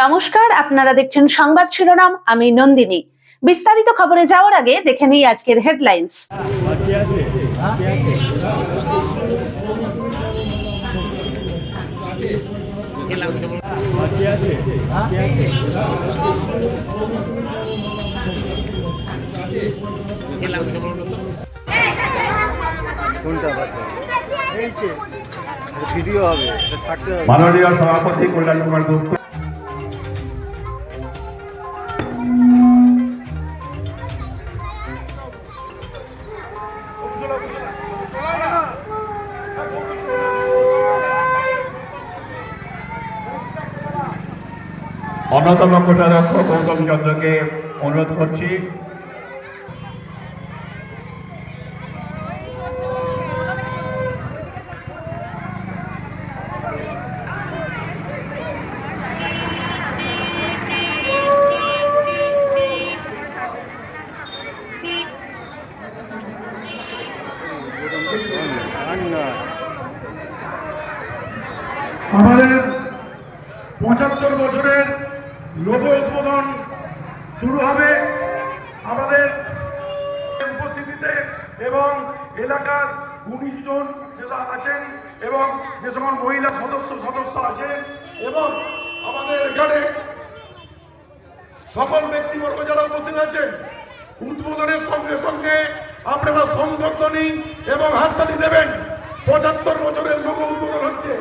নমস্কার আপনারা দেখছেন সংবাদ শিরোনাম আমি নন্দিনী। বিস্তারিত খবরে যাওয়ার আগে দেখে নিই আজকের হেডলাইন্স। মাননীয় সভাপতি কল্যাণ কুমার গুপ্ত। অন্যতম কোষাধ্যক্ষ গৌতম চন্দ্রকে অনুরোধ করছি না আমাদের পঁচাত্তর বছরের লোগো উদ্বোধন শুরু হবে আমাদের উপস্থিতিতে এবং এলাকার উনিশ জন যারা আছেন এবং যে সকল মহিলা সদস্য সদস্য আছেন এবং আমাদের এখানে সকল ব্যক্তিবর্গ যারা উপস্থিত আছেন, উদ্বোধনের সঙ্গে সঙ্গে আপনারা সংবর্ধনী এবং হাততালি দেবেন। পঁচাত্তর বছরের লোক উদ্বোধন হচ্ছে।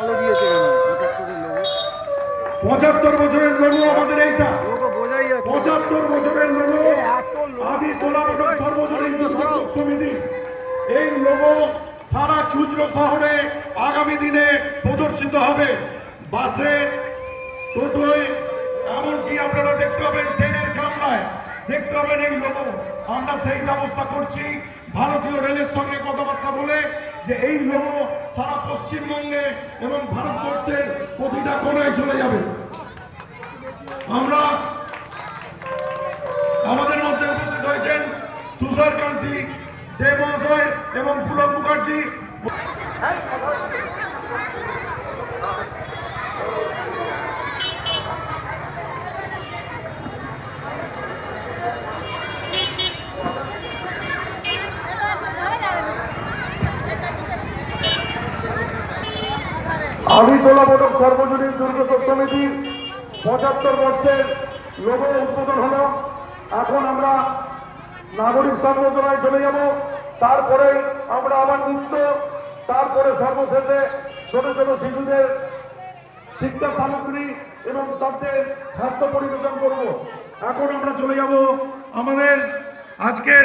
আলো দিয়েছে পঁচাত্তর বছরের লোগো আমাদের এইটা। পঁচাত্তর বছরের লোগো। আদি তোলামূলক সর্বজনীন সমিতি। এই লোগো সারা চুচরো শহরে আগামী দিনে প্রদর্শিত হবে। বাসে টোটোয় এমনকি আপনারা দেখতে পাবেন ট্রেনের কামরায়। দেখতে পাবেন এই লোগো। আমরা সেই ব্যবস্থা করছি। ভারতীয় রেলের সঙ্গে কথাবার্তা বলে যে এই লোগো সারা পশ্চিমবঙ্গে এবং ভারতবর্ষের প্রতিটা কোনায় চলে যাবে। আমরা আমাদের মধ্যে উপস্থিত হয়েছেন তুষার কান্তি, দেব মহাশয় এবং পুলক মুখার্জি। আমি তোলাবোধক সর্বজনীন দুর্গোৎসব সমিতি। পঁচাত্তর বর্ষের লোগো উদ্বোধন হলো। এখন আমরা নাগরিক সম্বোধনায় চলে যাব। তারপরে আমরা আবার নৃত্য তারপরে সর্বশেষে ছোট ছোট শিশুদের শিক্ষা সামগ্রী এবং তাদের খাদ্য পরিবেশন করব। এখন আমরা চলে যাব আমাদের আজকের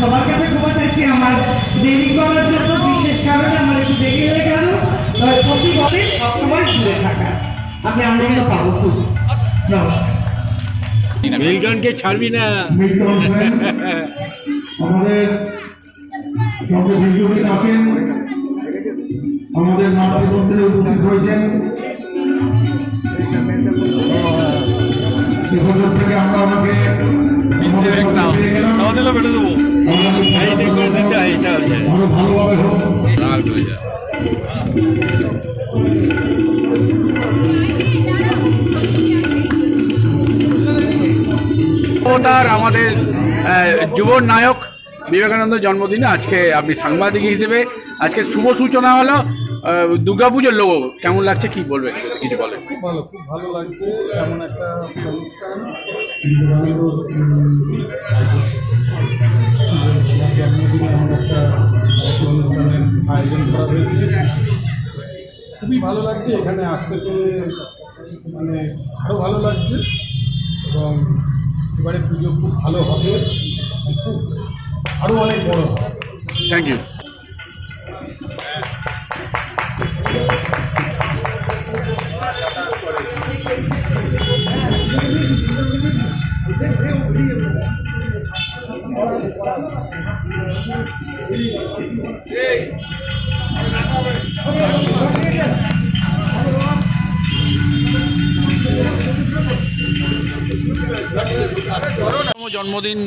সবার কাছে ক্ষমা চাইছি আমার দেরি করার জন্য বিশেষ কারণে আমার একটু দেরি হয়ে গেল। তবে প্রতি বছর সবসময় ঘুরে থাকা। আমি আনন্দ পাবো খুব। নমস্কার। মিলগনকে ছাড়বি না। আমাদের সঙ্গে বিদ্যুৎ আছেন। আমাদের নাট্যমন্ত্রী উপস্থিত হয়েছেন। থেকে আমরা আমাকে আরও ভালোভাবে হোক। তার আমাদের যুব নায়ক বিবেকানন্দ জন্মদিনে আজকে আপনি সাংবাদিক হিসেবে আজকে শুভ সূচনা হলো দুর্গাপুজোর লোগো। কেমন লাগছে? কি বলবেন কিছু বলেন। খুব ভালো খুব ভালো লাগছে। এমন একটা অনুষ্ঠান। একটা আয়োজন করা হয়েছে খুবই ভালো লাগছে এখানে আসতে পেরে মানে আরও ভালো লাগছে এবং এবারে পুজো খুব ভালো হবে, খুব আরও অনেক বড় থ্যাংক ইউ জন্মদিন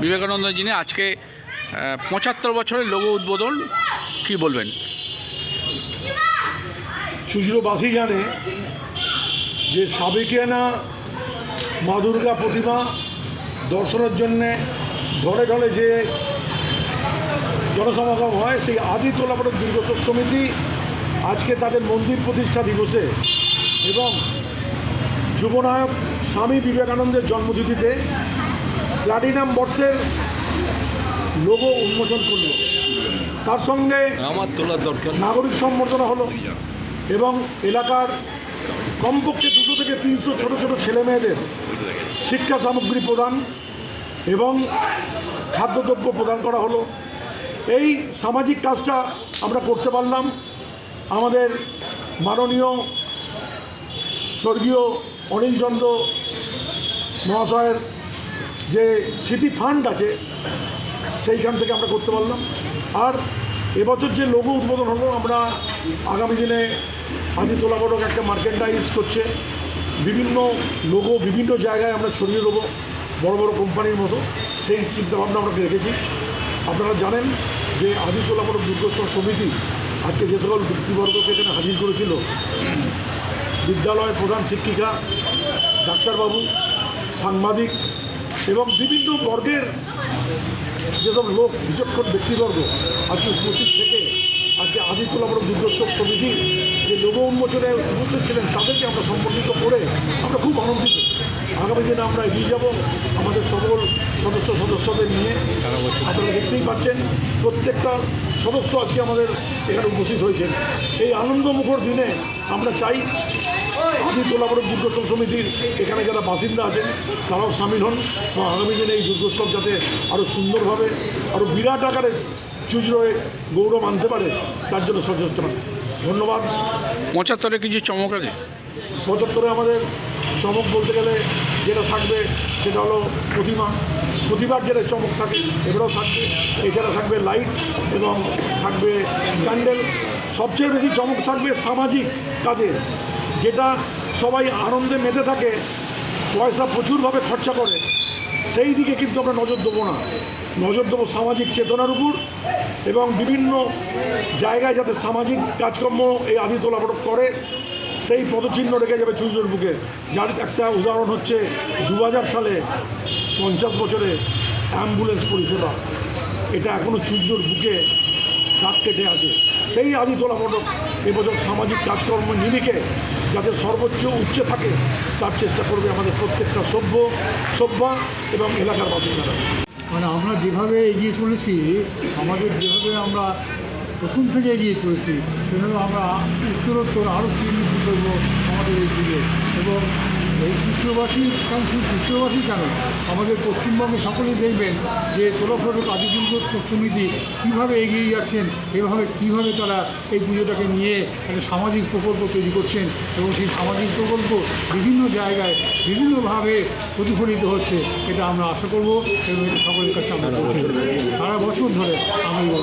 বিবেকানন্দ দিনে আজকে পঁচাত্তর বছরের লোগো উদ্বোধন, কি বলবেন? চুজরোবাসী জানে যে সাবেকিয়ানা মা দুর্গা প্রতিমা দর্শনের জন্যে ঘরে ঘরে যে জনসমাগম হয় সেই আদি তোলাপটক দুর্গোৎসব সমিতি আজকে তাদের মন্দির প্রতিষ্ঠা দিবসে এবং যুবনায়ক স্বামী বিবেকানন্দের জন্মতিথিতে প্লাটিনাম বর্ষের লোগো উন্মোচন করল। তার সঙ্গে আমার তোলার দরকার নাগরিক সম্বর্ধনা হলো এবং এলাকার কমপক্ষে দুশো থেকে তিনশো ছোটো ছোটো ছেলে মেয়েদের শিক্ষা সামগ্রী প্রদান এবং খাদ্যদ্রব্য প্রদান করা হলো। এই সামাজিক কাজটা আমরা করতে পারলাম। আমাদের মাননীয় স্বর্গীয় অনিলচন্দ্র মহাশয়ের যে স্মৃতি ফান্ড আছে, সেইখান থেকে আমরা করতে পারলাম। আর এবছর যে লোগো উদ্বোধন হলো, আমরা আগামী দিনে আদি তোলাবটক একটা মার্কেন্টাইজ করছে। বিভিন্ন লোগো বিভিন্ন জায়গায় আমরা ছড়িয়ে দেবো। বড় বড় কোম্পানির মতো সেই চিন্তাভাবনা আমরা রেখেছি। আপনারা জানেন যে আদি তোলাবটক দুর্গোৎসব সমিতি আজকে যে সকল ব্যক্তিবর্গকে এখানে হাজির করেছিল, বিদ্যালয়ের প্রধান শিক্ষিকা, ডাক্তারবাবু, সাংবাদিক এবং বিভিন্ন বর্গের যেসব লোক, বিচক্ষণ ব্যক্তিবর্গ আজকে উপস্থিত থেকে আজকে আদিত্যলাপুর দুর্গোৎসব সমিতি যে লোগো উন্মোচনে উপস্থিত ছিলেন, তাদেরকে আমরা সম্পর্কিত করে আমরা খুব আনন্দিত। আগামী দিনে আমরা এগিয়ে যাব আমাদের সকল সদস্য সদস্যদের নিয়ে আপনারা দেখতেই পাচ্ছেন, প্রত্যেকটা সদস্য আজকে আমাদের এখানে উপস্থিত হয়েছেন এই আনন্দমুখর দিনে আমরা চাই আদি তোলাবড় দুর্গোৎসব সমিতির এখানে যারা বাসিন্দা আছেন, তারাও সামিল হন এবং আগামী দিনে এই দুর্গোৎসব যাতে আরও সুন্দরভাবে আরও বিরাট আকারে চুজরোয় গৌরব আনতে পারে, তার জন্য হন। ধন্যবাদ। পঁচাত্তরে কিছু চমক আছে? পঁচাত্তরে আমাদের চমক বলতে গেলে যেটা থাকবে সেটা হলো প্রতিমা। প্রতিবার যেটা চমক থাকে এবারেও থাকবে এছাড়া থাকবে লাইট এবং থাকবে ক্যান্ডেল সবচেয়ে বেশি চমক থাকবে সামাজিক কাজে যেটা সবাই আনন্দে মেতে থাকে পয়সা প্রচুরভাবে খরচা করে। সেই দিকে কিন্তু আমরা নজর দেবো না। নজর দেবো সামাজিক চেতনার উপর এবং বিভিন্ন জায়গায় যাতে সামাজিক কাজকর্ম এই আদি তোলা করে, সেই পদচিহ্ন রেখে যাবে চুইজোর বুকে। যার একটা উদাহরণ হচ্ছে দু হাজার সালে পঞ্চাশ বছরে অ্যাম্বুলেন্স পরিষেবা। এটা এখনও চুইজোর বুকে দাগ কেটে আছে। সেই আদি তোলাপটক এবছর সামাজিক কাজকর্ম নিরিখে যাতে সর্বোচ্চ উচ্চে থাকে, তার চেষ্টা করবে আমাদের প্রত্যেকটা সভ্য, সভ্যা এবং এলাকার বাসিন্দারা। মানে আমরা যেভাবে এগিয়ে চলেছি, আমাদের যেভাবে আমরা প্রথম থেকে এগিয়ে চলেছি, সেভাবে আমরা উত্তরোত্তর আরও শ্রীবৃদ্ধি করব আমাদের এই দিকে। এবং এই চিত্রবাসী কারণ শুধু চিত্রবাসী কেন? আমাদের পশ্চিমবঙ্গে সকলেই দেখবেন যে তোলাফটক আদি দুর্গোৎসব সমিতি কীভাবে এগিয়ে যাচ্ছেন, এভাবে কীভাবে তারা এই পুজোটাকে নিয়ে একটা সামাজিক প্রকল্প তৈরি করছেন এবং সেই সামাজিক প্রকল্প বিভিন্ন জায়গায় বিভিন্নভাবে প্রতিফলিত হচ্ছে, এটা আমরা আশা করব এবং এটা সকলের কাছে আমরা সারা বছর ধরে আমরা